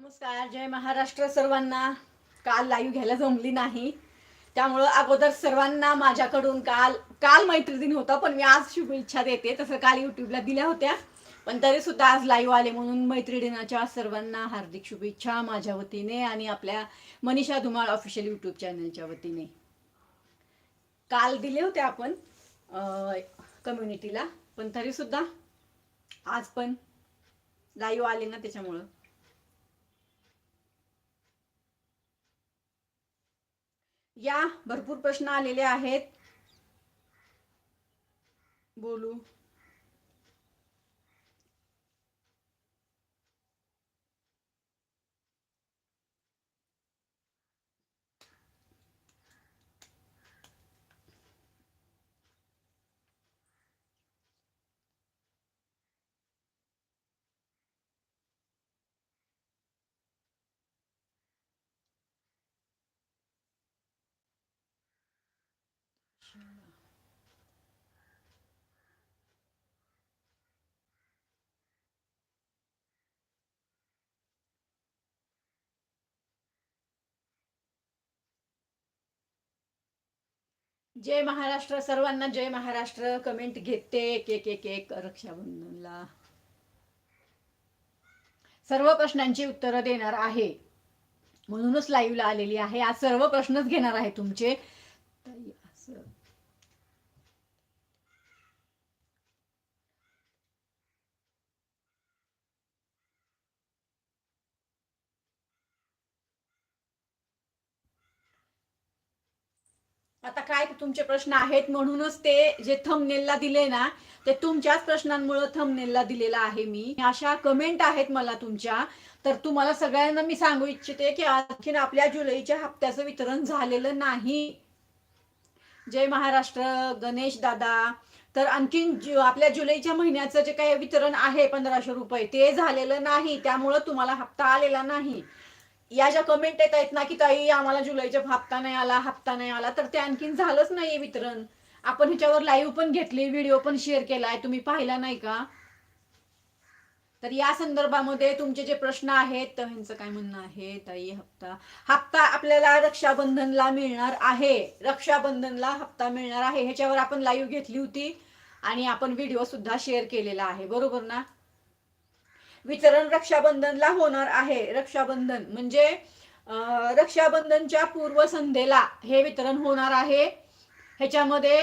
नमस्कार जय महाराष्ट्र सर्वांना. काल लाईव्ह घ्यायला जमली नाही. त्यामुळं अगोदर सर्वांना माझ्याकडून काल काल मैत्री दिन होता पण मी आज शुभेच्छा देते. तसं काल युट्यूबला दिल्या होत्या पण तरी सुद्धा आज लाईव्ह आले म्हणून मैत्री दिनाच्या सर्वांना हार्दिक शुभेच्छा माझ्या वतीने आणि आपल्या मनीषा धुमाळ ऑफिशियल युट्यूब चॅनलच्या वतीने. काल दिले होते आपण कम्युनिटीला पण तरी सुद्धा आज पण लाईव्ह आले ना त्याच्यामुळं. या भरपूर प्रश्न आलेले आहेत. बोलू. जय महाराष्ट्र सर्वांना जय महाराष्ट्र. कमेंट घेते एक एक एक एक रक्षाबंधनला. सर्व प्रश्नांची उत्तरं देणार आहे. म्हणूनच लाईव्हला आलेली आहे. आज सर्व प्रश्नच घेणार आहे तुमचे ताई, असं. आता काय तुमचे प्रश्न आहेत म्हणूनच ते जे थंबनेलला दिले ना ते तुमच्याच प्रश्नांमुळे थंबनेलला दिलेला आहे मी. अशा कमेंट आहेत मला तुमच्या. तर तुम्हाला सगळ्यांना मी सांगू इच्छिते की आणखीन आपल्या जुलैच्या हप्त्याचं वितरण झालेलं नाही. जय महाराष्ट्र गणेश दादा. तर आणखीन आपल्या जुलैच्या महिन्याचं जे काही वितरण आहे पंधराशे रुपये ते झालेलं नाही. त्यामुळं तुम्हाला हप्ता आलेला नाही. या ज्या कमेंट येत आहेत ना की ताई आम्हाला जुलैच्या हप्ता नाही आला हप्ता नाही आला तर ते आणखीन झालंच नाहीये वितरण. आपण ह्याच्यावर लाईव्ह पण घेतली व्हिडिओ पण शेअर केलाय तुम्ही पाहिला नाही का? तर या संदर्भामध्ये तुमचे जे प्रश्न आहेत तर ह्यांचं काय म्हणणं आहे? ताई हप्ता. हप्ता आपल्याला रक्षाबंधनला मिळणार आहे. रक्षाबंधनला हप्ता मिळणार आहे. ह्याच्यावर आपण लाईव्ह घेतली होती आणि आपण व्हिडिओ सुद्धा शेअर केलेला आहे. बरोबर ना? वितरण रक्षाबंधनला होणार आहे. रक्षाबंधन म्हणजे रक्षाबंधनच्या पूर्वसंध्येला हे वितरण होणार आहे. ह्याच्यामध्ये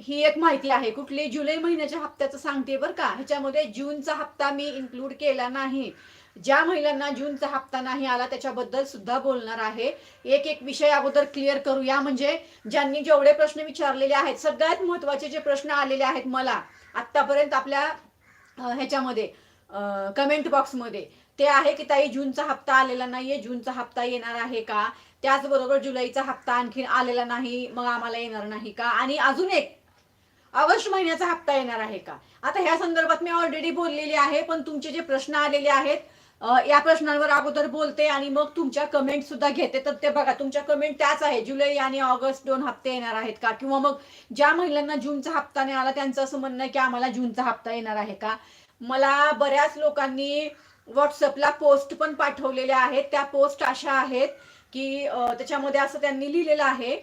ही एक माहिती आहे. कुठली? जुलै महिन्याच्या हप्त्याचं सांगते बरं का? ह्याच्यामध्ये जूनचा हप्ता मी इन्क्लूड केला नाही. ज्या महिलांना जूनचा हप्ता नाही आला त्याच्याबद्दल सुद्धा बोलणार आहे. एक एक विषय अगोदर क्लिअर करूया. म्हणजे ज्यांनी जेवढे प्रश्न विचारलेले आहेत सगळ्यात महत्त्वाचे जे प्रश्न आलेले आहेत मला आतापर्यंत आपल्या ह्याच्यामध्ये कमेंट बॉक्समध्ये ते आहे की ताई जूनचा हप्ता आलेला नाहीये. जूनचा हप्ता येणार आहे का? त्याचबरोबर जुलैचा हप्ता आणखीन आलेला नाही. मग आम्हाला येणार नाही का? आणि अजून एक ऑगस्ट महिन्याचा हप्ता येणार आहे का? आता ह्या संदर्भात मी ऑलरेडी बोललेली आहे पण तुमचे जे प्रश्न आलेले आहेत या प्रश्नांवर अगोदर बोलते आणि मग तुमच्या कमेंट सुद्धा घेते. तर ते बघा तुमच्या कमेंट त्याच आहे. जुलै आणि ऑगस्ट दोन हप्ते येणार आहेत का? किंवा मग ज्या महिलांना जूनचा हप्ता नाही आला त्यांचं असं म्हणणं आहे की आम्हाला जूनचा हप्ता येणार आहे का? मला बऱ्याच लोकांनी व्हॉट्सअपला पोस्ट पण पाठवलेल्या आहेत. त्या पोस्ट अशा आहेत की त्याच्यामध्ये असं त्यांनी लिहिलेलं आहे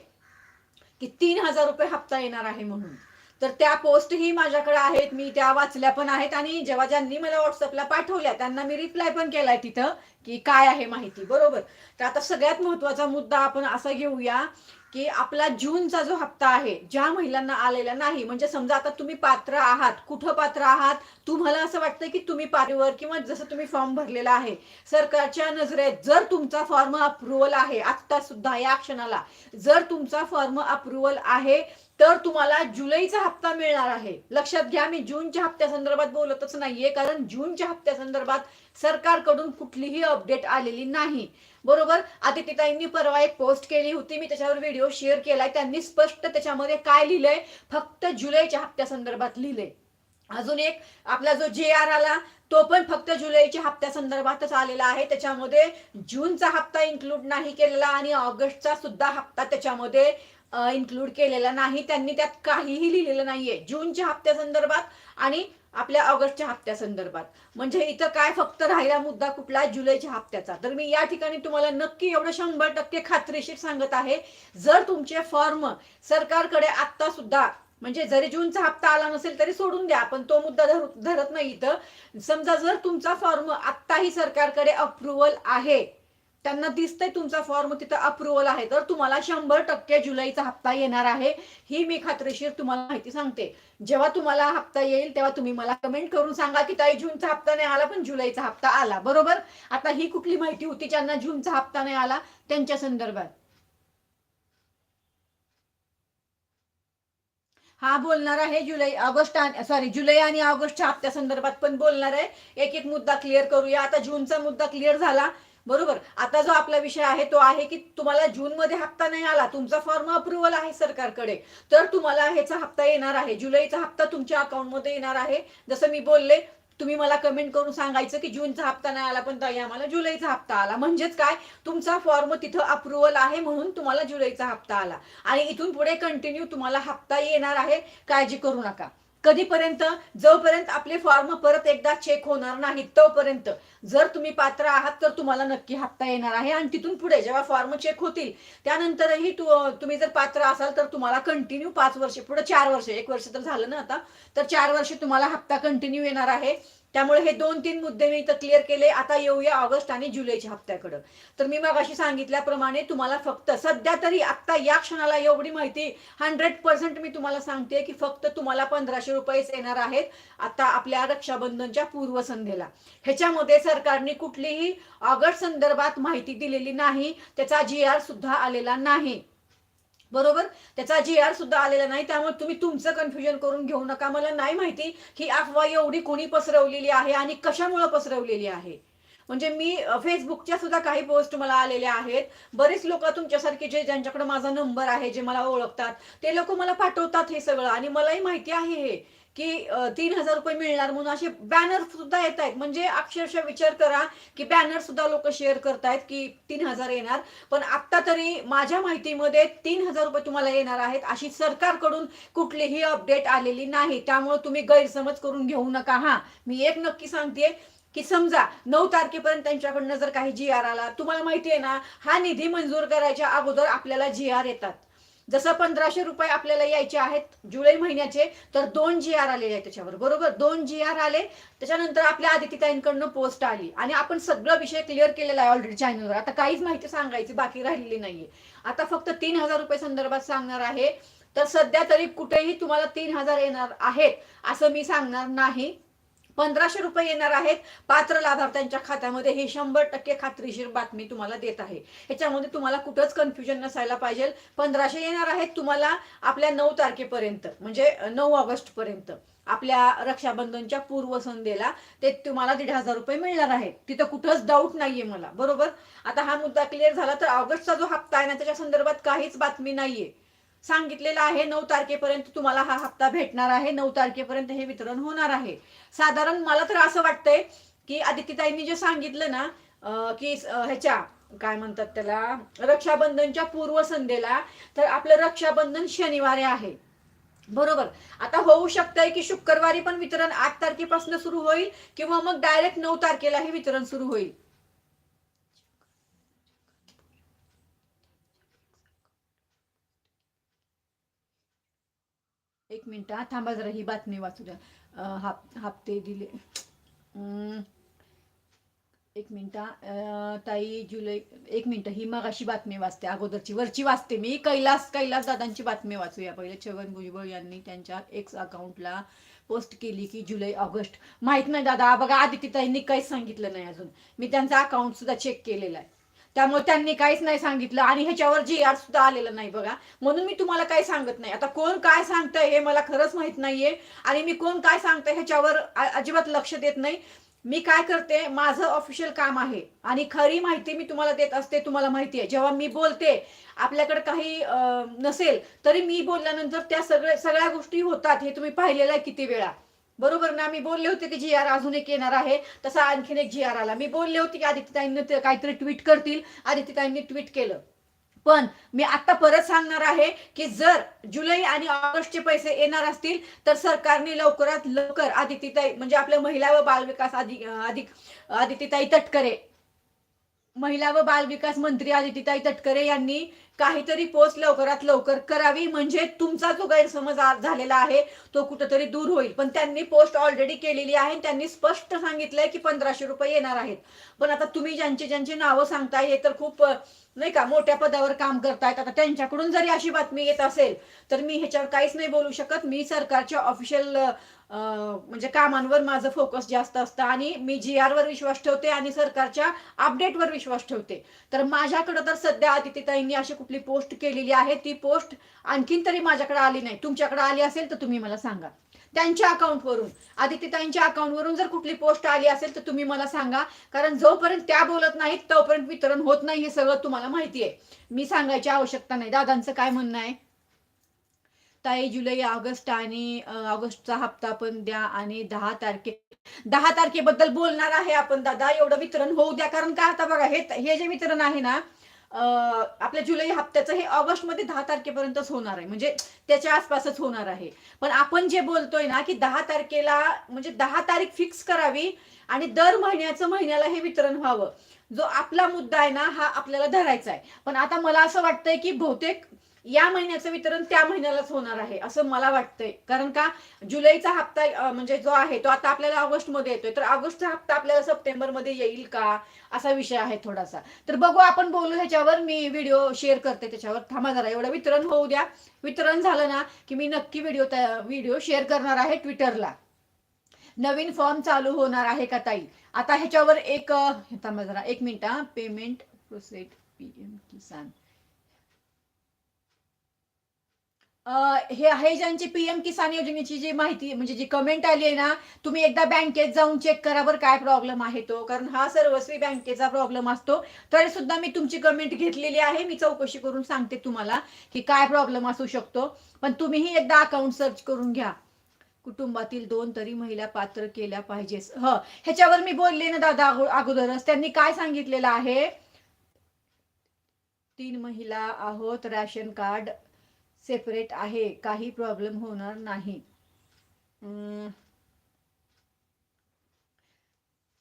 की तीन हजार रुपये हप्ता येणार आहे म्हणून. तर त्या पोस्टही माझ्याकडे आहेत मी त्या वाचल्या पण आहेत आणि जेव्हा ज्यांनी मला व्हॉट्सअपला पाठवल्या त्यांना मी रिप्लाय पण केलाय तिथं की काय आहे माहिती बरोबर? तर आता सगळ्यात महत्त्वाचा मुद्दा आपण असा घेऊया की आपला जूनचा जो हप्ता आहे ज्या महिलांना आलेला नाही म्हणजे समजा आता तुम्ही पात्र आहात कुठं पात्र आहात तुम्हाला असं वाटतं की तुम्ही पात्रवर किंवा जसं तुम्ही फॉर्म भरलेला आहे सरकारच्या नजरेत जर तुमचा फॉर्म अप्रुव्हल आहे आत्ता सुद्धा या क्षणाला जर तुमचा फॉर्म अप्रुव्हल आहे तर तुम्हाला जुलैचा हप्ता मिळणार आहे. लक्षात घ्या मी जूनच्या हप्त्या संदर्भात बोलतच नाहीये कारण जूनच्या हप्त्या संदर्भात सरकारकडून कुठलीही अपडेट आलेली नाही. बरोबर? आदित्यताईंनी परवा एक पोस्ट केली होती मी त्याच्यावर व्हिडिओ शेअर केलाय. त्यांनी स्पष्ट त्याच्यामध्ये काय लिहिलंय? फक्त जुलैच्या हप्त्या संदर्भात लिहिलंय. अजून एक आपला जो जे आर आला तो पण फक्त जुलैच्या हप्त्या संदर्भातच आलेला आहे. त्याच्यामध्ये जूनचा हप्ता इन्क्लूड नाही केलेला आणि ऑगस्टचा सुद्धा हप्ता त्याच्यामध्ये इन्क्लूड केलेला नाही. त्यांनी त्यात काहीही लिहिलेलं नाहीये. जूनच्या हप्त्या संदर्भात आणि आपल्या ऑगस्टच्या हप्त्या संदर्भात. म्हणजे इथं काय फक्त राहिला मुद्दा कुठला? जुलैच्या हप्त्याचा. तर मी या ठिकाणी तुम्हाला नक्की एवढं शंभर टक्के खात्रीशीर सांगत आहे. जर तुमचे फॉर्म सरकारकडे आत्ता सुद्धा म्हणजे जरी जूनचा हप्ता आला नसेल तरी सोडून द्या पण तो मुद्दा धर- धरत नाही इथं. समजा जर तुमचा फॉर्म आत्ताही सरकारकडे अप्रुव्हल आहे त्यांना दिसतंय तुमचा फॉर्म तिथं अप्रुव्हल आहे. तर तुम्हाला शंभर टक्के जुलैचा हप्ता येणार आहे. ही मी खात्रीशीर तुम्हाला माहिती सांगते. जेव्हा तुम्हाला हप्ता येईल तेव्हा तुम्ही मला कमेंट करून सांगा की ताई जूनचा हप्ता नाही आला पण जुलैचा हप्ता आला. बरोबर? आता ही कुठली माहिती होती ज्यांना जूनचा हप्ता नाही आला? त्यांच्या संदर्भात. हा बोलणार आहे जुलै ऑगस्ट सॉरी जुलै आणि ऑगस्टच्या हप्त्या संदर्भात पण बोलणार आहे. एक एक मुद्दा क्लिअर करूया. आता जूनचा मुद्दा क्लिअर झाला. बरोबर. आता जो आपला विषय आहे तो आहे की तुम्हाला जून मध्ये हप्ता नाही आला तुमचा फॉर्म अप्रुव्हल आहे सरकारकडे. तर तुम्हाला ह्याचा हप्ता येणार आहे. जुलैचा हप्ता तुमच्या अकाउंटमध्ये येणार आहे. जसं मी बोलले तुम्ही मला कमेंट करून सांगायचं की जूनचा हप्ता नाही आला पण ताई आम्हाला जुलैचा हप्ता आला. म्हणजेच काय? तुमचा फॉर्म तिथं अप्रुव्हल आहे म्हणून तुम्हाला जुलैचा हप्ता आला. आणि इथून पुढे कंटिन्यू तुम्हाला हप्ता येणार आहे. काळजी करू नका. कधीपर्यंत? जोपर्यंत आपले फॉर्म परत एकदा चेक होणार नाहीत तोपर्यंत. जर तुम्ही पात्र आहात तर तुम्हाला नक्की हप्ता येणार आहे. आणि तिथून पुढे जेव्हा फॉर्म चेक होतील त्यानंतरही तु तुम्ही जर पात्र असाल तर तुम्हाला कंटिन्यू पाच वर्ष पुढे चार वर्ष. एक वर्ष तर झालं ना आता. तर चार वर्ष तुम्हाला हप्ता कंटिन्यू येणार आहे. त्यामुळे हे दोन तीन मुद्दे मी इथं क्लिअर केले. आता येऊया ऑगस्ट आणि जुलैच्या हप्त्याकडं. तर मी मग अशी सांगितल्याप्रमाणे तुम्हाला फक्त सध्या तरी आत्ता या क्षणाला एवढी माहिती हंड्रेड पर्सेंट मी तुम्हाला सांगते की फक्त तुम्हाला पंधराशे रुपयेच येणार आहेत आता आपल्या रक्षाबंधनच्या पूर्वसंध्येला. ह्याच्यामध्ये सरकारने कुठलीही ऑगस्ट संदर्भात माहिती दिलेली नाही. त्याचा जी आर सुद्धा आलेला नाही. बरोबर? त्याचा जी आर सुद्धा आलेला नाही त्यामुळे तुम्ही तुमचं कन्फ्युजन करून घेऊ नका. मला नाही माहिती ही अफवा एवढी कोणी पसरवलेली आहे आणि कशामुळे पसरवलेली आहे. म्हणजे मी फेसबुकच्या सुद्धा काही पोस्ट मला आलेल्या आहेत. बरेच लोक तुमच्यासारखे जे ज्यांच्याकडे माझा नंबर आहे जे मला ओळखतात ते लोक मला पाठवतात हे सगळं आणि मलाही माहिती आहे हे. की तीन हजार रुपये मिळणार म्हणून असे बॅनर सुद्धा येत आहेत म्हणजे अक्षरशः विचार करा की बॅनर सुद्धा लोक शेअर करतायत की तीन हजार येणार. पण आता तरी माझ्या माहितीमध्ये तीन हजार रुपये तुम्हाला येणार आहेत. अशी सरकारकडून कुठलीही अपडेट आलेली नाही. त्यामुळे तुम्ही गैरसमज करून घेऊ नका. हा मी एक नक्की सांगते की समजा नऊ तारखेपर्यंत त्यांच्याकडनं जर काही जी आर आला तुम्हाला माहिती आहे ना हा निधी मंजूर करायच्या अगोदर आपल्याला जी आर येतात. जसं पंधराशे रुपये आपल्याला यायचे आहेत जुलै महिन्याचे तर दोन जी आर आलेले आहेत त्याच्यावर. बरोबर? दोन जी आर आले त्याच्यानंतर आपल्या आदित्यताईंकडनं पोस्ट आली. आणि आपण सगळं विषय क्लिअर केलेला आहे ऑलरेडी चॅनलवर आता काहीच माहिती सांगायची बाकी राहिलेली नाहीये. आता फक्त तीन हजार रुपये संदर्भात सांगणार आहे. तर सध्या तरी कुठेही तुम्हाला तीन हजार येणार आहेत असं मी सांगणार नाही. पंधराशे रुपये येणार आहेत पात्र लाभार्थ्यांच्या खात्यामध्ये. हे शंभर टक्के खात्रीशीर बातमी तुम्हाला देत आहे. ह्याच्यामध्ये तुम्हाला कुठंच कन्फ्युजन नसायला पाहिजे. पंधराशे येणार आहेत तुम्हाला आपल्या नऊ तारखेपर्यंत म्हणजे नऊ ऑगस्ट पर्यंत आपल्या रक्षाबंधनच्या पूर्वसंध्येला ते तुम्हाला दीड हजार रुपये मिळणार आहेत. तिथं कुठंच डाऊट नाहीये मला. बरोबर? आता हा मुद्दा क्लिअर झाला तर ऑगस्टचा जो हप्ता आहे ना त्याच्या संदर्भात काहीच बातमी नाहीये. सांगितलेलं आहे नऊ तारखेपर्यंत तुम्हाला हा हप्ता भेटणार आहे नऊ तारखेपर्यंत हे वितरण होणार आहे. साधारण मला तर असं वाटतंय की आदित्यताईंनी जे सांगितलं ना की ह्याच्या काय म्हणतात त्याला रक्षाबंधनच्या पूर्वसंध्येला तर आपलं रक्षाबंधन शनिवारी आहे. बरोबर. आता होऊ शकतंय की शुक्रवारी पण वितरण आठ तारखेपासून सुरू होईल किंवा मग डायरेक्ट नऊ तारखेला हे वितरण सुरू होईल. एक मिनटं हा थांबा जरा ही बातमी वाचू द्या. हाप हप्ते दिले. एक मिनटं ताई जुलै एक मिनटं ही मग अशी बातमी वाचते अगोदरची वरची वाचते मी. कैलास कैलास दादांची बातमी वाचूया पहिले. छगन भुजबळ यांनी त्यांच्या एक्स अकाउंटला पोस्ट केली की जुलै ऑगस्ट. माहीत नाही दादा. बघा आदित्यताईंनी काहीच सांगितलं नाही अजून. मी त्यांचा अकाउंट सुद्धा चेक केलेला आहे. त्यामुळे त्यांनी काहीच नाही सांगितलं आणि ह्याच्यावर जी आर सुद्धा आलेलं नाही बघा. म्हणून मी तुम्हाला काय सांगत नाही. आता कोण काय सांगतंय हे मला खरंच माहीत नाहीये. आणि मी कोण काय सांगतंय ह्याच्यावर अजिबात लक्ष देत नाही. मी काय करते माझं ऑफिशियल काम आहे. आणि खरी माहिती मी तुम्हाला देत असते तुम्हाला माहिती आहे. जेव्हा मी बोलते आपल्याकडे काही नसेल तरी मी बोलल्यानंतर त्या सगळ्या सगळ्या गोष्टी होतात हे तुम्ही पाहिलेलं आहे किती वेळा. बरोबर ना? मी बोलले होते की जी आर अजून एक येणार आहे. तसा आणखीन एक जी आर आला. मी बोलले होते की आदित्यताईंनी काहीतरी ट्विट करतील. आदित्यताईंनी ट्विट केलं. पण मी आता परत सांगणार आहे की जर जुलै आणि ऑगस्टचे पैसे येणार असतील तर सरकारने लवकरात लवकर आदितीताई म्हणजे आपल्या महिला व बालविकास अधिक अधिक आदितीताई तटकरे महिला व बाल विकास मंत्री आदितीताई तटकरे यांनी काहीतरी पोस्ट लवकरात लवकर करावी. म्हणजे तुमचा जो गैरसमज झालेला आहे तो कुठंतरी दूर होईल. पण त्यांनी पोस्ट ऑलरेडी केलेली आहे त्यांनी स्पष्ट सांगितलंय की पंधराशे रुपये येणार आहेत. पण आता तुम्ही ज्यांची ज्यांची नावं सांगताय हे तर खूप नाही का मोठ्या पदावर काम करतायत. आता त्यांच्याकडून जरी अशी बातमी येत असेल तर मी ह्याच्यावर काहीच नाही बोलू शकत. मी सरकारच्या ऑफिशियल म्हणजे कामांवर माझं फोकस जास्त असतं आणि मी जी आर वर विश्वास ठेवते आणि सरकारच्या अपडेटवर विश्वास ठेवते. तर माझ्याकडे तर सध्या आदित्यताईंनी अशी कुठली पोस्ट केलेली आहे ती पोस्ट आणखीन तरी माझ्याकडे आली नाही. तुमच्याकडे आली असेल तर तुम्ही मला सांगा. त्यांच्या अकाउंटवरून आदित्यताईंच्या अकाउंटवरून जर कुठली पोस्ट आली असेल तर तुम्ही मला सांगा. कारण जोपर्यंत त्या बोलत नाहीत तोपर्यंत वितरण होत नाही हे सगळं तुम्हाला माहिती आहे. मी सांगायची आवश्यकता नाही. दादांचं काय म्हणणं आहे? ताई जुलै ऑगस्ट आणि ऑगस्टचा हप्ता पण द्या आणि दहा तारखे दहा तारखेबद्दल बोलणार आहे आपण दादा. एवढं वितरण होऊ द्या. कारण का आता बघा हे हे जे वितरण आहे ना आपल्या जुलै हप्त्याचं हे ऑगस्टमध्ये दहा तारखेपर्यंतच होणार आहे. म्हणजे त्याच्या आसपासच होणार आहे. पण आपण जे बोलतोय ना की दहा तारखेला म्हणजे दहा तारीख फिक्स करावी आणि दर महिन्याचं महिन्याला हे वितरण व्हावं. जो आपला मुद्दा आहे ना हा आपल्याला धरायचा आहे. पण आता मला असं वाटतंय की बहुतेक या महिन्याचं वितरण त्या महिन्यालाच होणार आहे असं मला वाटतंय. कारण का जुलैचा हप्ता म्हणजे जो आहे तो आता आपल्याला ऑगस्टमध्ये येतोय. तर ऑगस्टचा हप्ता आपल्याला सप्टेंबरमध्ये येईल का असा विषय आहे थोडासा. तर बघू आपण बोलू ह्याच्यावर. मी व्हिडिओ शेअर करते त्याच्यावर. थांबा जरा एवढं वितरण होऊ द्या. वितरण झालं ना की मी नक्की व्हिडिओ व्हिडिओ शेअर करणार आहे ट्विटरला. नवीन फॉर्म चालू होणार आहे का ताई? आता ह्याच्यावर एक थांबा जरा एक मिनिट हा. Payment process PM Kisan. हे आहे ज्यांची पीएम किसान योजनेची जी माहिती म्हणजे जी कमेंट आली आहे ना तुम्ही एकदा बँकेत जाऊन चेक करा बरं काय प्रॉब्लेम आहे तो. कारण हा सर्वस्वी बँकेचा प्रॉब्लेम असतो. तरी सुद्धा मी तुमची कमेंट घेतलेली आहे. मी चौकशी करून सांगते तुम्हाला की काय प्रॉब्लेम असू शकतो. पण तुम्हीही एकदा अकाउंट सर्च करून घ्या. कुटुंबातील दोन तरी महिला पात्र केल्या पाहिजेस. ह ह्याच्यावर मी बोलले ना दादा अगोदरच. त्यांनी काय सांगितलेलं आहे? तीन महिला आहोत रॅशन कार्ड. सेपरेट आहे काही प्रॉब्लेम होणार नाही.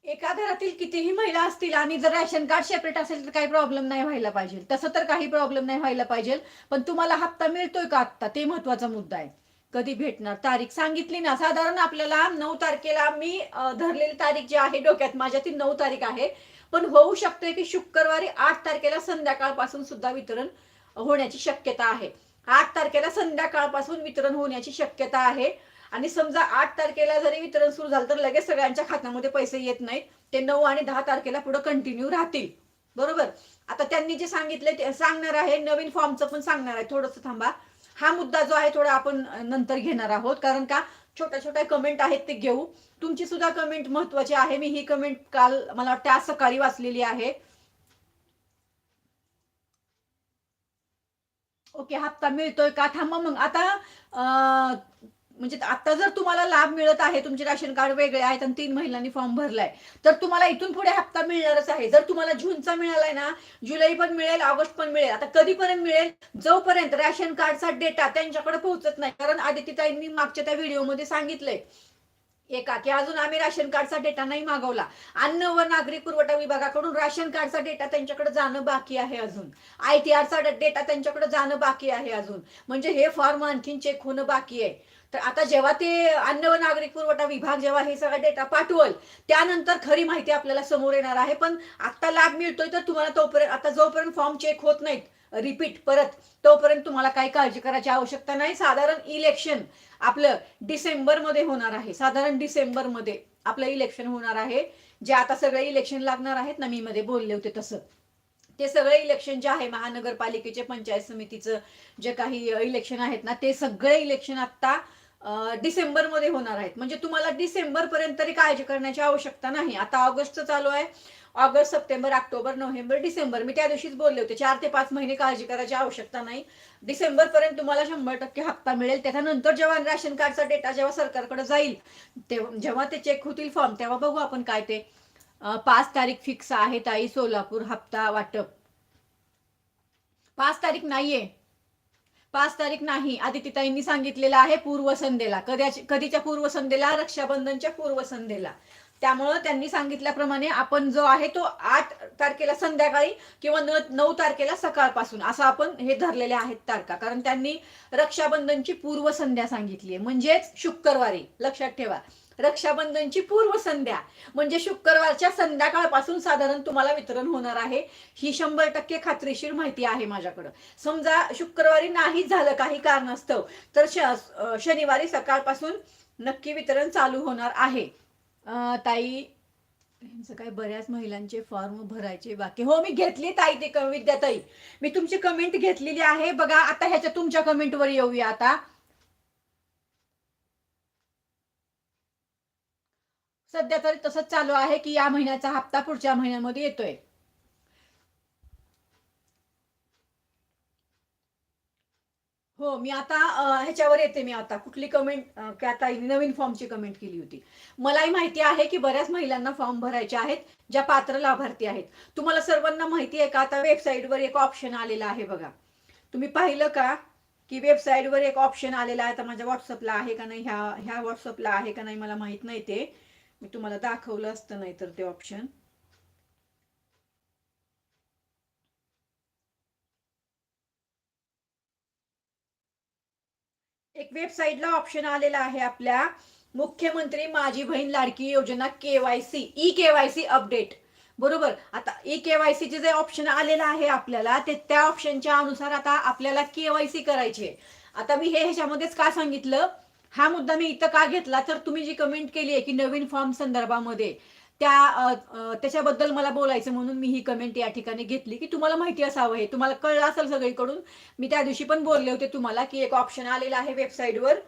एका घरातील कितीही महिला असतील आणि जर रॅशन कार्ड सेपरेट असेल तर काही प्रॉब्लेम नाही व्हायला पाहिजे. तसं तर काही प्रॉब्लेम नाही व्हायला पाहिजे. पण तुम्हाला हप्ता मिळतोय का आत्ता? ते महत्त्वाचा मुद्दा आहे. कधी भेटणार? तारीख सांगितली ना. साधारण आपल्याला नऊ तारखेला मी धरलेली तारीख जी आहे डोक्यात माझ्या ती नऊ तारीख आहे. पण होऊ शकते की शुक्रवारी आठ तारखेला संध्याकाळपासून सुद्धा वितरण होण्याची शक्यता आहे. आठ तारखेला संध्याकाळपासून वितरण होण्याची शक्यता आहे. आणि समजा आठ तारखेला जरी वितरण सुरू झालं तर लगेच सगळ्यांच्या खात्यामध्ये पैसे येत नाहीत. ते नऊ आणि दहा तारखेला पुढे कंटिन्यू राहतील. बरोबर? आता त्यांनी जे सांगितले ते सांगणार आहे नवीन फॉर्मचं पण सांगणार आहे. थोडंसं थांबा. हा मुद्दा जो आहे थोडा आपण नंतर घेणार आहोत. कारण का छोट्या छोट्या कमेंट आहेत ते घेऊ. तुमची सुद्धा कमेंट महत्वाची आहे. मी ही कमेंट काल मला वाटतं आज सकाळी वाचलेली आहे. ओके हप्ता मिळतोय का? थांबा मग. आता म्हणजे आता जर तुम्हाला लाभ मिळत आहे तुमचे राशन कार्ड वेगळे आहेत आणि तीन महिलांनी फॉर्म भरलाय तर तुम्हाला इथून पुढे हप्ता मिळणारच आहे. जर तुम्हाला जूनचा मिळालाय ना जुलै पण मिळेल ऑगस्ट पण मिळेल. आता कधीपर्यंत मिळेल? जोपर्यंत राशन कार्डचा डेटा त्यांच्याकडे पोहोचत नाही. कारण आदित्यताईंनी मागच्या त्या व्हिडिओमध्ये सांगितलंय एका की अजून आम्ही राशन कार्डचा डेटा नाही मागवला. अन्न व नागरी पुरवठा विभागाकडून राशन कार्डचा डेटा त्यांच्याकडे जाणं बाकी आहे अजून. आय टी आरचा डेटा त्यांच्याकडे जाणं बाकी आहे अजून. म्हणजे हे फॉर्म आणखीन चेक होणं बाकी आहे. तर आता जेव्हा ते अन्न व नागरिक पुरवठा विभाग जेव्हा हे सगळा डेटा पाठवल त्यानंतर खरी माहिती आपल्याला समोर येणार आहे. पण आता लाभ मिळतोय तर तुम्हाला तोपर्यंत आता जोपर्यंत फॉर्म चेक होत नाहीत रिपीट परत. तोपर्यंत तुम्हाला काही काळजी करायची आवश्यकता नाही. साधारण इलेक्शन आपलं डिसेंबरमध्ये होणार आहे. साधारण डिसेंबरमध्ये आपलं इलेक्शन होणार आहे. जे आता सगळे इलेक्शन लागणार आहेत ना मी मध्ये बोलले होते तसं. ते सगळे इलेक्शन जे आहे महानगरपालिकेचे पंचायत समितीचं जे काही इलेक्शन आहेत ना ते सगळे इलेक्शन आता डिसेंबरमध्ये होणार आहेत. म्हणजे तुम्हाला डिसेंबरपर्यंत तरी काळजी करण्याची आवश्यकता नाही. आता ऑगस्ट चालू आहे. August September October November December. मी त्या दिवशीच बोलले होते. चार ते पाच महिने काळजी करायची आवश्यकता नाही. डिसेंबरपर्यंत तुम्हाला शंभर टक्के हप्ता मिळेल. त्याच्यानंतर जेव्हा राशन कार्डचा डेटा जेव्हा सरकारकडे जाईल तेव्हा जेव्हा ते चेक होतील फॉर्म तेव्हा बघू आपण काय ते. पाच तारीख फिक्स आहे ताई सोलापूर हप्ता वाटप. पाच तारीख नाहीये. पाच तारीख नाही आदित्यताईंनी सांगितलेलं आहे पूर्वसंध्येला. कधी कधीच्या पूर्वसंध्येला? रक्षाबंधनच्या पूर्वसंध्येला. त्यामुळं त्यांनी सांगितल्याप्रमाणे आपण जो आहे तो आठ तारखेला संध्याकाळी किंवा न नऊ तारखेला सकाळपासून असं आपण हे धरलेले आहेत तारखा. कारण त्यांनी रक्षाबंधनची पूर्वसंध्या सांगितली आहे म्हणजेच शुक्रवारी. लक्षात ठेवा. रक्षाबंधनची पूर्वसंध्या म्हणजे शुक्रवारच्या संध्याकाळपासून साधारण तुम्हाला वितरण होणार आहे. ही शंभर टक्के खात्रीशीर माहिती आहे माझ्याकडं. समजा शुक्रवारी नाही झालं काही कारणास्तव तर शनिवारी सकाळपासून नक्की वितरण चालू होणार आहे. ताई काय बऱ्याच महिलांचे फॉर्म भरायचे बाकी. हो मी घेतली ताई ते विद्याताई. मी तुमची कमेंट घेतलेली आहे. बघा आता ह्याच्या तुमच्या कमेंटवर येऊया आता. सध्या तरी तसंच चालू आहे की या महिन्याचा हप्ता पुढच्या महिन्यामध्ये येतोय. हो मी आता ह्याच्यावर येते मी आता. कुठली कमेंट की आता नवीन फॉर्मची कमेंट केली होती. मलाही माहिती आहे की बऱ्याच महिलांना फॉर्म भरायचे आहेत ज्या पात्र लाभार्थी आहेत. तुम्हाला सर्वांना माहिती आहे का? आता वेबसाईटवर एक ऑप्शन आलेला आहे बघा. तुम्ही पाहिलं का? की वेबसाईटवर एक ऑप्शन आलेला आहे. आता माझ्या व्हॉट्सअपला आहे का नाही? ह्या ह्या व्हॉट्सअपला आहे का नाही? मला माहीत नाही ते. मी तुम्हाला दाखवलं असतं नाही तर ते ऑप्शन एक वेबसाईटला ऑप्शन आलेला आहे आपल्या. मुख्यमंत्री माझी बहीण लाडकी योजना केवायसी ई केवायसी अपडेट बरोबर? आता ई केवायसीचे जे ऑप्शन आलेलं आहे आपल्याला ते त्या ऑप्शनच्या अनुसार आता आपल्याला केवायसी करायची आहे. आता मी हे ह्याच्यामध्येच का सांगितलं? हा मुद्दा मी इथं का घेतला? तर तुम्ही जी कमेंट केली आहे की नवीन फॉर्म संदर्भामध्ये त्या त्याच्याबद्दल मला बोलायचं म्हणून मी ही कमेंट या ठिकाणी घेतली. की तुम्हाला माहिती असावं हे. तुम्हाला कळलं असेल सगळीकडून. मी त्या दिवशी पण बोलले होते तुम्हाला की एक ऑप्शन आलेला आहे वेबसाईटवर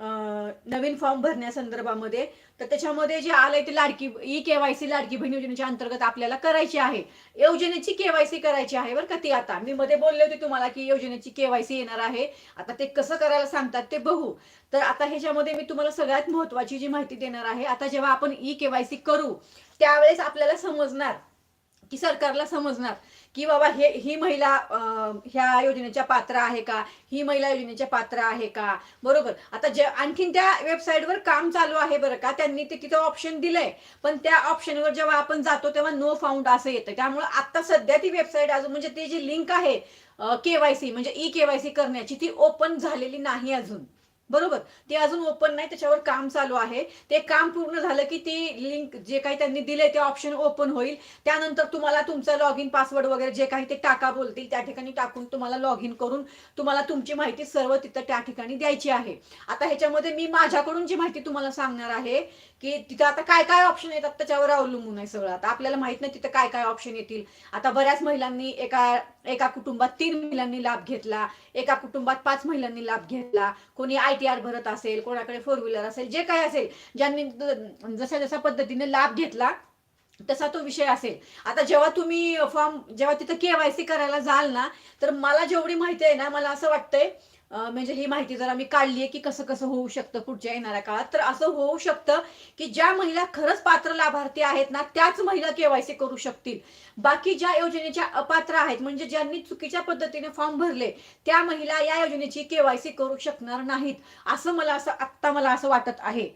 नवीन फॉर्म भरण्यासंदर्भामध्ये तर त्याच्यामध्ये जे आलंय ते लाडकी ई केवायसी लाडकी बहीण योजनेच्या अंतर्गत आपल्याला करायची आहे. योजनेची केवायसी करायची आहे बरं का ती आता. मी मध्ये बोलले होते तुम्हाला की योजनेची केवायसी येणार आहे. आता ते कसं करायला सांगतात ते बघू. तर आता ह्याच्यामध्ये मी तुम्हाला सगळ्यात महत्वाची जी माहिती देणार आहे आता जेव्हा आपण ई केवायसी करू त्यावेळेस आपल्याला समजणार की सरकारला समजणार की बाबा हे ही महिला ह्या योजनेच्या पात्र आहे का? ही महिला योजनेच्या पात्र आहे का? बरोबर. आता जे आणखीन त्या वेबसाईटवर काम चालू आहे बरं का त्यांनी ते तिथं ऑप्शन दिलंय. पण त्या ऑप्शनवर जेव्हा आपण जातो तेव्हा नो फाउंड असं येतं. त्यामुळे आता सध्या ती वेबसाईट अजून म्हणजे ती जी लिंक आहे केवायसी म्हणजे ई केवायसी करण्याची ती ओपन झालेली नाही अजून. बरोबर. ते अजून ओपन नाही त्याच्यावर काम चालू आहे. ते काम पूर्ण झालं की ती लिंक जे काही त्यांनी दिले ते ऑप्शन ओपन होईल. त्यानंतर तुम्हाला तुमचं लॉग इन पासवर्ड वगैरे जे काही ते टाका बोलतील त्या ठिकाणी टाकून तुम्हाला लॉग इन करून तुम्हाला तुमची माहिती सर्व तिथं त्या ठिकाणी द्यायची आहे. आता ह्याच्यामध्ये मी माझ्याकडून जी माहिती तुम्हाला सांगणार आहे की तिथं आता काय काय ऑप्शन येतात त्याच्यावर अवलंबून आहे सगळं. आता आपल्याला माहीत नाही तिथं काय काय ऑप्शन येतील. आता बऱ्याच महिलांनी एका एका कुटुंबात तीन महिलांनी लाभ घेतला. एका कुटुंबात पाच महिलांनी लाभ घेतला. कोणी आय टी आर भरत असेल कोणाकडे फोर व्हीलर असेल जे काही असेल ज्यांनी जशा जशा पद्धतीने लाभ घेतला तसा तो विषय असेल. आता जेव्हा तुम्ही फॉर्म जेव्हा तिथं केवायसी करायला जाल ना तर मला जेवढी माहिती आहे ना मला असं वाटतंय म्हणजे ही माहिती जरा मी काढली आहे की कसं कसं होऊ शकतं पुढच्या येणाऱ्या काळात तर असं होऊ शकतं की ज्या महिला खरंच पात्र लाभार्थी आहेत ना त्याच महिला केवायसी करू शकतील. बाकी ज्या योजनेच्या अपात्र आहेत म्हणजे ज्यांनी चुकीच्या पद्धतीने फॉर्म भरले त्या महिला या योजनेची केवायसी करू शकणार नाहीत असं मला असं आत्ता मला असं वाटत आहे.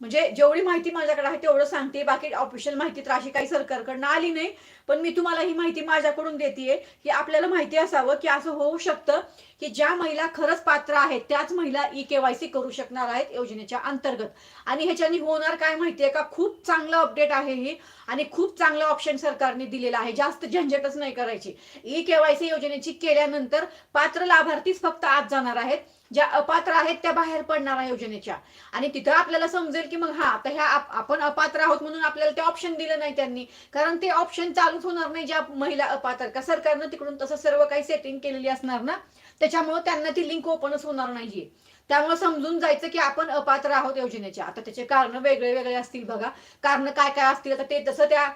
म्हणजे जेवढी माहिती माझ्याकडे आहे तेवढं सांगते. बाकी ऑफिशियल माहिती तर अशी काही सरकारकडनं आली नाही. पण मी तुम्हाला ही माहिती माझ्याकडून देते की आपल्याला माहिती असावं की असं होऊ शकतं की ज्या महिला खरंच पात्र आहेत त्याच महिला ई केवायसी करू शकणार आहेत योजनेच्या अंतर्गत. आणि ह्याच्यानी होणार काय माहितीये का? खूप चांगलं अपडेट आहे ही. आणि खूप चांगलं ऑप्शन सरकारने दिलेलं आहे. जास्त झंझटच नाही करायची. ई केवायसी योजनेची केल्यानंतर पात्र लाभार्थीच फक्त आत जाणार आहेत. ज्या अपात्र आहेत त्या बाहेर पडणार योजनेच्या. आणि तिथं आपल्याला समजेल की मग हा आता ह्या आपण अपात्र आहोत म्हणून आपल्याला ते ऑप्शन दिलं नाही त्यांनी. कारण ते ऑप्शन चालूच होणार नाही ज्या महिला अपात्र. का सरकारनं तिकडून तसं सर्व काही सेटिंग केलेली असणार ना? त्याच्यामुळे त्यांना ती लिंक ओपनच होणार नाहीये. त्यामुळे समजून जायचं की आपण अपात्र आहोत योजनेच्या. आता त्याचे कारण वेगळे वेगळे असतील बघा. कारण काय काय असतील आता ते तसं त्या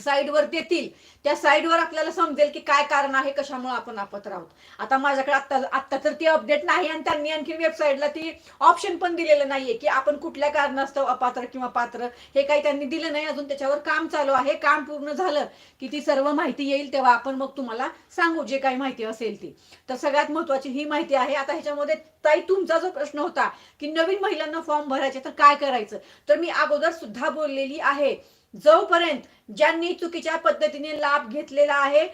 साईडवर देतील त्या साईडवर आपल्याला समजेल की काय कारण आहे कशामुळे आपण आपत्र आहोत आता माझ्याकडे आत्ता आत्ता तर ती अपडेट नाही आणि त्यांनी आणखी वेबसाईटला ती ऑप्शन पण दिलेलं नाहीये की आपण कुठल्या कारणास्तव अपात्र किंवा पात्र हे काही त्यांनी दिलं नाही. अजून त्याच्यावर काम चालू आहे. काम पूर्ण झालं की ती सर्व माहिती येईल तेव्हा आपण मग तुम्हाला सांगू जे काही माहिती असेल ती. तर सगळ्यात महत्वाची ही माहिती आहे. आता ह्याच्यामध्ये ताई तुमचा जो प्रश्न होता की नवीन महिलांना फॉर्म भरायचे तर काय करायचं? तर मी अगोदर सुद्धा बोललेली आहे. जोपर्यंत ज्यांनी चुकीच्या पद्धतीने लाभ घेतलेला आहे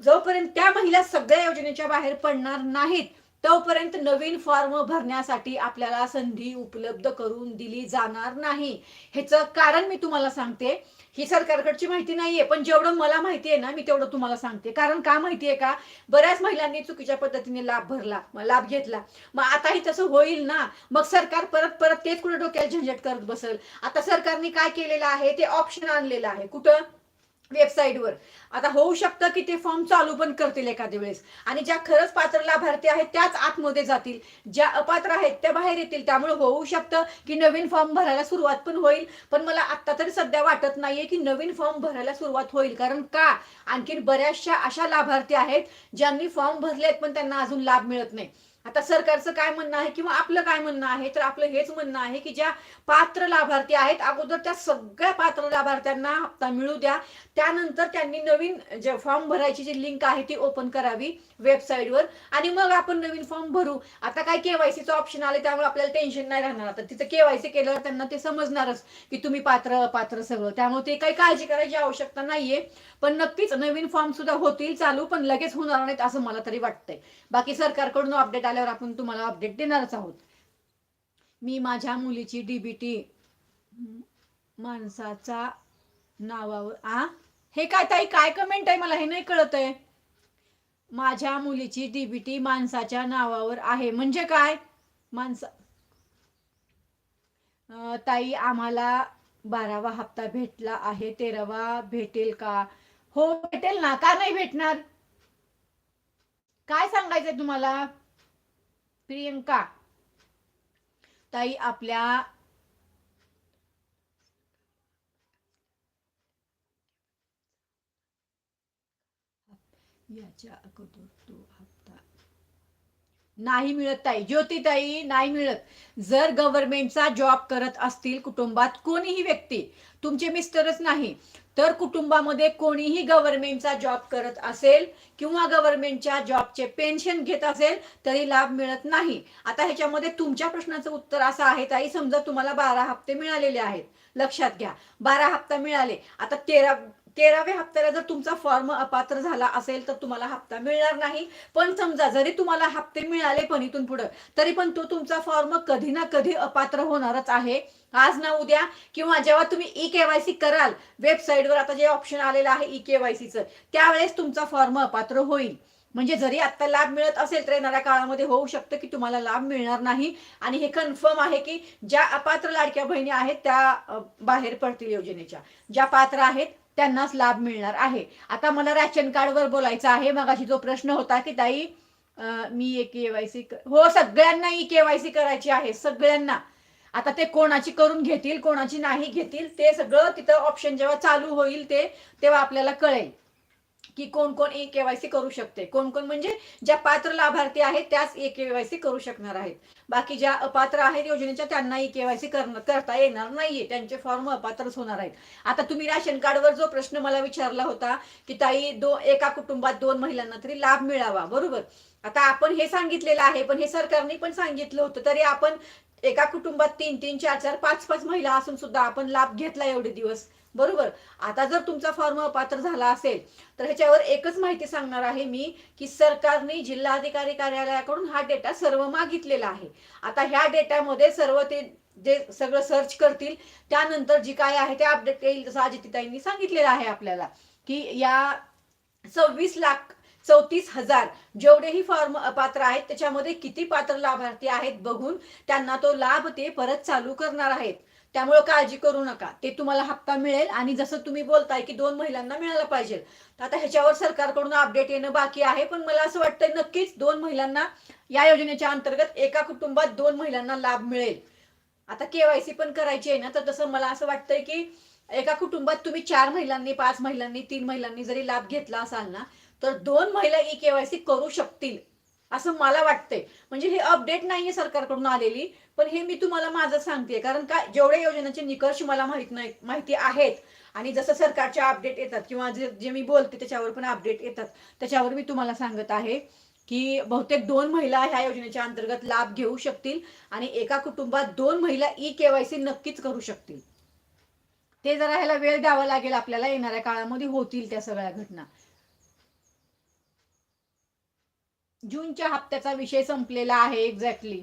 जोपर्यंत त्या महिला सगळ्या योजनेच्या बाहेर पडणार नाहीत तोपर्यंत नवीन फॉर्म भरण्यासाठी आपल्याला संधी उपलब्ध करून दिली जाणार नाही. ह्याचं कारण मी तुम्हाला सांगते. ही सरकारकडची माहिती नाहीये पण जेवढं मला माहिती आहे ना मी तेवढं तुम्हाला सांगते. कारण का माहितीये का? बऱ्याच महिलांनी चुकीच्या पद्धतीने लाभ भरला लाभ घेतला. मग आताही तसं होईल ना? मग सरकार परत परत तेच कुठे डोक्याला झंझट करत बसल? आता सरकारने काय केलेलं आहे? ते ऑप्शन आणलेलं आहे. कुठं? वेबसाईटवर. आता होऊ शकतं की ते फॉर्म चालू पण करतील एखाद्या वेळेस. आणि ज्या खरंच पात्र लाभार्थी आहेत त्याच आतमध्ये जातील. ज्या अपात्र आहेत त्या बाहेर येतील. त्यामुळे होऊ शकतं की नवीन फॉर्म भरायला सुरुवात पण होईल. पण मला आत्ता तरी सध्या वाटत नाहीये की नवीन फॉर्म भरायला सुरुवात होईल. कारण का? आणखीन बऱ्याचशा अशा लाभार्थी आहेत ज्यांनी फॉर्म भरलेत पण त्यांना अजून लाभ मिळत नाही. आता सरकारचं काय म्हणणं आहे किंवा आपलं काय म्हणणं आहे तर आपलं हेच म्हणणं आहे की ज्या पात्र लाभार्थी आहेत अगोदर त्या सगळ्या पात्र लाभार्थ्यांना हप्ता मिळू द्या. त्यानंतर त्यांनी नवीन जे फॉर्म भरायची जी लिंक आहे ती ओपन करावी वेबसाईटवर. आणि मग आपण नवीन फॉर्म भरू. आता काय केवायसीचं ऑप्शन आले त्यामुळे आपल्याला टेन्शन नाही राहणार. आता तिथं केवायसी केल्यावर त्यांना ते समजणारच की तुम्ही पात्र पात्र सगळं. त्यामुळे ते काही काळजी करायची आवश्यकता नाहीये. पण नक्कीच नवीन फॉर्म सुद्धा होतील चालू पण लगेच होणार नाहीत असं मला तरी वाटतंय. बाकी सरकारकडून अपडेट आल्यावर आपण तुम्हाला अपडेट देणारच आहोत. मी माझ्या मुलीची डीबीटी माणसाचा नावावर आ? हे काय ताई काय कमेंट आहे? मला हे नाही कळत आहे माझ्या मुलीची डीबीटी माणसाच्या नावावर आहे. म्हणजे काय? माणसा ताई आम्हाला बारावा हप्ता भेटला आहे. तेरावा भेटेल का? हो भेटेल ना. का नाही भेटणार? काय सांगायचंय तुम्हाला? प्रियंका. ताई आपल्या याच्या अगोदर तो हप्ता नाही मिळत ताई. ज्योतिताई नाही मिळत. जर गव्हर्नमेंटचा जॉब करत असतील कुटुंबात कोणीही व्यक्ती तुमचे मिस्टरच नाही तर कुटुंबामध्ये कोणीही गव्हर्नमेंटचा जॉब करत असेल किंवा गव्हर्नमेंटच्या जॉबचे पेन्शन घेत असेल तरी लाभ मिळत नाही. आता ह्याच्यामध्ये तुमच्या प्रश्नाचं उत्तर असं आहे ताई. समजा तुम्हाला बारा हप्ते मिळालेले आहेत. लक्षात घ्या. बारा हप्ता मिळाले. आता तेरा तेराव्या हप्त्याला जर तुमचा फॉर्म अपात्र झाला असेल तर तुम्हाला हप्ता मिळणार नाही. पण समजा जरी तुम्हाला हप्ते मिळाले पण इथून पुढे तरी पण तो तुमचा फॉर्म कधी ना कधी अपात्र होणारच आहे. आज ना उद्या किंवा जेव्हा तुम्ही ई केवायसी कराल वेबसाईटवर आता जे ऑप्शन आलेलं आहे ई केवायसीचं त्यावेळेस तुमचा फॉर्म अपात्र होईल. म्हणजे जरी आता लाभ मिळत असेल तर येणाऱ्या काळामध्ये होऊ शकतं की तुम्हाला लाभ मिळणार नाही. आणि हे कन्फर्म आहे की ज्या अपात्र लाडक्या बहिणी आहेत त्या बाहेर पडतील योजनेच्या. ज्या पात्र आहेत त्यांनाच लाभ मिळणार आहे. आता मला रॅशन कार्डवर बोलायचं आहे. मगाशी जो प्रश्न होता की ताई मी एक केवायसी हो सगळ्यांना ई केवायसी करायची आहे. सगळ्यांना. आता ते कोणाची करून घेतील कोणाची नाही घेतील ते सगळं तिथं ऑप्शन जेव्हा चालू होईल ते तेव्हा आपल्याला कळेल. की कोण कोण ई केवायसी करू शकते. कोण कोण म्हणजे ज्या पात्र लाभार्थी आहेत त्याच ई केवायसी करू शकणार आहेत. बाकी ज्या अपात्र आहेत योजनेच्या त्यांना ई केवायसी करता येणार नाहीये. त्यांचे फॉर्म अपात्रच होणार आहेत. आता तुम्ही राशन कार्डवर जो प्रश्न मला विचारला होता की ताई दो एका कुटुंबात दोन महिलांना तरी लाभ मिळावा. बरोबर? आता आपण हे सांगितलेलं आहे पण हे सरकारने पण सांगितलं होतं तरी आपण एका कुटुंबात तीन तीन चार चार पाच पाच महिला असून सुद्धा आपण लाभ घेतला एवढे दिवस. बरोबर. आता जर तुमचा फॉर्म अपात्र झाला असेल तर ह्याच्यावर एकच माहिती सांगणार आहे मी की सरकारने जिल्हाधिकारी कार्यालयाकडून हा डेटा सर्व मागितलेला आहे. आता ह्या डेटामध्ये सर्व ते जे सगळं सर्च करतील त्यानंतर जी काय आहे ते अपडेट येईल जसं अजितीताईंनी सांगितलेलं आहे आपल्याला की या सव्वीस लाख चौतीस हजार जेवढेही फॉर्म अपात्र आहेत त्याच्यामध्ये किती पात्र लाभार्थी आहेत बघून त्यांना तो लाभ ते परत चालू करणार आहेत. त्यामुळे काळजी करू नका. ते तुम्हाला हप्ता मिळेल आणि जसं तुम्ही बोलताय की दोन महिलांना मिळालं पाहिजे. तर आता ह्याच्यावर सरकारकडून अपडेट येणं बाकी आहे पण मला असं वाटतं नक्कीच दोन महिलांना या योजनेच्या अंतर्गत एका कुटुंबात दोन महिलांना लाभ मिळेल. आता केवायसी पण करायची आहे ना तर तसं मला असं वाटतंय की एका कुटुंबात तुम्ही चार महिलांनी पाच महिलांनी तीन महिलांनी जरी लाभ घेतला असाल ना तर दोन महिला ई केवायसी करू शकतील असं मला वाटतंय. म्हणजे हे अपडेट नाहीये सरकारकडून आलेली. पण हे मी तुम्हाला माझं सांगते कारण का जेवढ्या योजनाचे निकष मला माहीत नाही माहिती आहेत आणि जसं सरकारचे अपडेट येतात किंवा जे जे मी बोलते त्याच्यावर पण अपडेट येतात त्याच्यावर मी तुम्हाला सांगत आहे की बहुतेक दोन महिला ह्या योजनेच्या अंतर्गत लाभ घेऊ शकतील आणि एका कुटुंबात दोन महिला ई केवायसी नक्कीच करू शकतील. ते जरा ह्याला वेळ द्यावा लागेल आपल्याला येणाऱ्या काळामध्ये होतील त्या सगळ्या घटना. जूनच्या हप्त्याचा विषय संपलेला आहे एक्झॅक्टली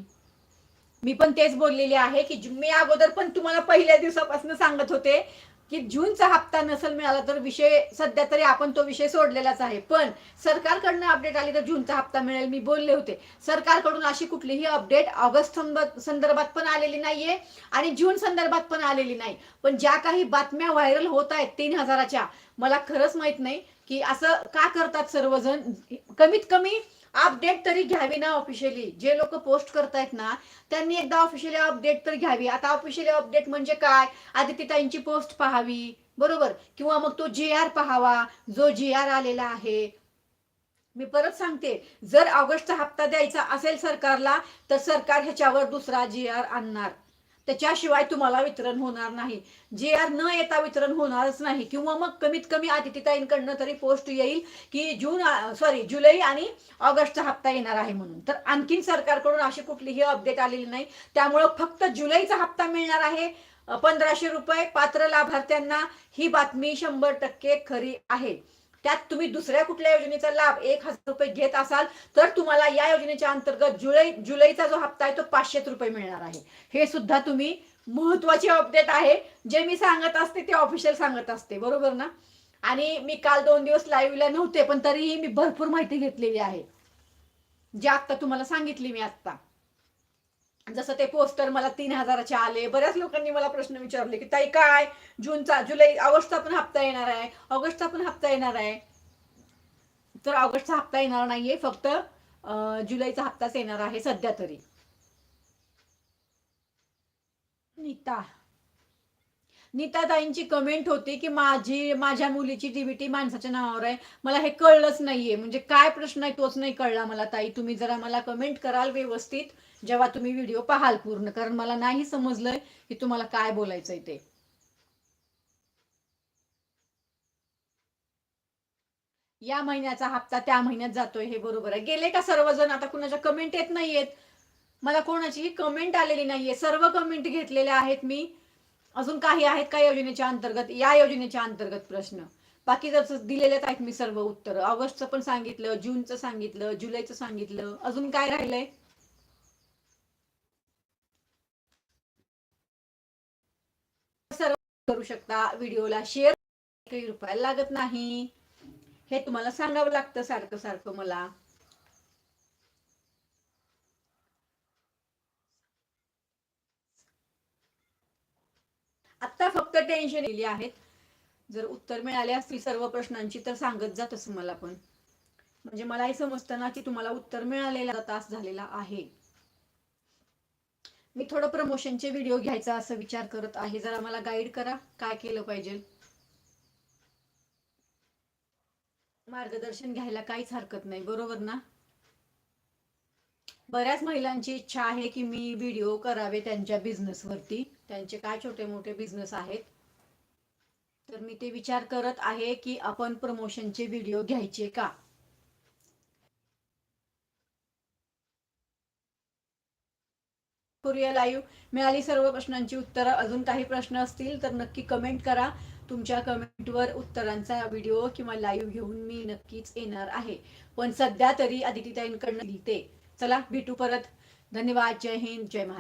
मी पण तेच बोललेली आहे की मी अगोदर पण तुम्हाला पहिल्या दिवसापासून सांगत होते की जूनचा हप्ता नसेल मिळाला तर विषय सध्या तरी आपण तो विषय सोडलेलाच आहे. पण सरकारकडनं अपडेट आली तर जूनचा हप्ता मिळेल मी बोलले होते. सरकारकडून अशी कुठलीही अपडेट ऑगस्ट संदर्भात पण आलेली नाहीये आणि जून संदर्भात पण आलेली नाही. पण ज्या काही बातम्या व्हायरल होत आहेत तीन हजाराच्या मला खरंच माहीत नाही की असं का करतात सर्वजण. कमीत कमी अपडेट तरी घ्यावी ना ऑफिशियली जे लोक पोस्ट करतायत ना त्यांनी एकदा ऑफिशियली अपडेट तर घ्यावी. आता ऑफिशियली अपडेट म्हणजे काय? आदित्यताईंची पोस्ट पाहावी बरोबर? किंवा मग तो जे आर पाहावा जो जे आर आलेला आहे. मी परत सांगते जर ऑगस्टचा हप्ता द्यायचा असेल सरकारला तर सरकार ह्याच्यावर दुसरा जी आर आणणार. त्याच्याशिवाय तुम्हाला वितरण होणार नाही. जे आर न येता वितरण होणारच नाही. किंवा मग कमीत कमी आदित्यताईंकडनं तरी पोस्ट येईल की जून सॉरी जुलै आणि ऑगस्टचा हप्ता येणार आहे म्हणून. तर आणखीन सरकारकडून अशी कुठलीही अपडेट आलेली नाही. त्यामुळं फक्त जुलैचा हप्ता मिळणार आहे. पंधराशे रुपये पात्र लाभार्थ्यांना ही बातमी शंभर टक्के खरी आहे. त्यात तुम्ही दुसऱ्या कुठल्या योजनेचा लाभ एक हजार रुपये घेत असाल तर तुम्हाला या योजनेच्या अंतर्गत जुलै जुलैचा जो हप्ता आहे तो पाचशे रुपये मिळणार आहे. हे सुद्धा तुम्ही महत्वाची अपडेट आहे. जे मी सांगत असते ते ऑफिशियल सांगत असते बरोबर ना? आणि मी काल दोन दिवस लाईव्हला नव्हते पण तरीही मी भरपूर माहिती घेतलेली आहे. जे आत्ता तुम्हाला सांगितली मी आत्ता. जसं ते पोस्टर मला तीन हजाराचे आले बऱ्याच लोकांनी मला प्रश्न विचारले की ताई काय? जूनचा जुलै ऑगस्टचा पण हप्ता येणार आहे ऑगस्टचा पण हप्ता येणार आहे. तर ऑगस्टचा हप्ता येणार नाहीये फक्त जुलैचा हप्ताच येणार आहे सध्या तरी. नीता. नीताताईंची कमेंट होती की माझी माझ्या मुलीची डीबीटी माणसाच्या नावावर आहे. मला हे कळलंच नाहीये. म्हणजे काय प्रश्न आहे तोच नाही कळला मला ताई. तुम्ही जरा मला कमेंट कराल व्यवस्थित जेव्हा तुम्ही व्हिडिओ पाहाल पूर्ण. कारण मला नाही समजलंय की तुम्हाला काय बोलायचंय ते. या महिन्याचा हप्ता त्या महिन्यात जातोय हे बरोबर आहे. गेले का सर्वजण? आता कुणाच्या कमेंट येत नाहीयेत? मला कोणाचीही कमेंट आलेली नाहीये. सर्व कमेंट घेतलेल्या आहेत मी. अजून काही आहेत का योजनेच्या अंतर्गत? या योजनेच्या अंतर्गत प्रश्न. बाकी जर दिलेलेच आहेत मी सर्व उत्तर. ऑगस्टचं पण सांगितलं जूनचं सांगितलं जुलैचं सांगितलं. अजून काय राहिलंय? सर्व करू शकता व्हिडिओला. शेअर काही रुपयाला लागत नाही. हे तुम्हाला सांगावं लागतं सारखं सारखं मला. आता फक्त टेन्शन दिली आहेत. जर उत्तर मिळाले असतील सर्व प्रश्नांची तर सांगत जा तसं मला पण. म्हणजे मलाही समजतं ना की तुम्हाला उत्तर मिळालेला तास झालेला आहे. मी थोडं प्रमोशनचे व्हिडिओ घ्यायचा असं विचार करत आहे. जरा मला गाईड करा काय केलं पाहिजे. मार्गदर्शन घ्यायला काहीच हरकत नाही बरोबर ना? बऱ्याच महिलांची इच्छा आहे की मी व्हिडिओ करावे त्यांच्या बिझनेस वरती. त्यांचे काय छोटे मोठे बिझनेस आहेत? तर मी ते विचार करत आहे की आपण प्रमोशनचे व्हिडिओ घ्यायचे का? करूया लाईव्ह मिळाली सर्व प्रश्नांची उत्तरं. अजून काही प्रश्न असतील तर नक्की कमेंट करा. तुमच्या कमेंटवर उत्तरांचा व्हिडिओ किंवा लाईव्ह घेऊन मी नक्कीच येणार आहे. पण सध्या तरी आदितीताईंकडनं लिहिते. चला भेटू परत. धन्यवाद. जय हिंद. जय महाराज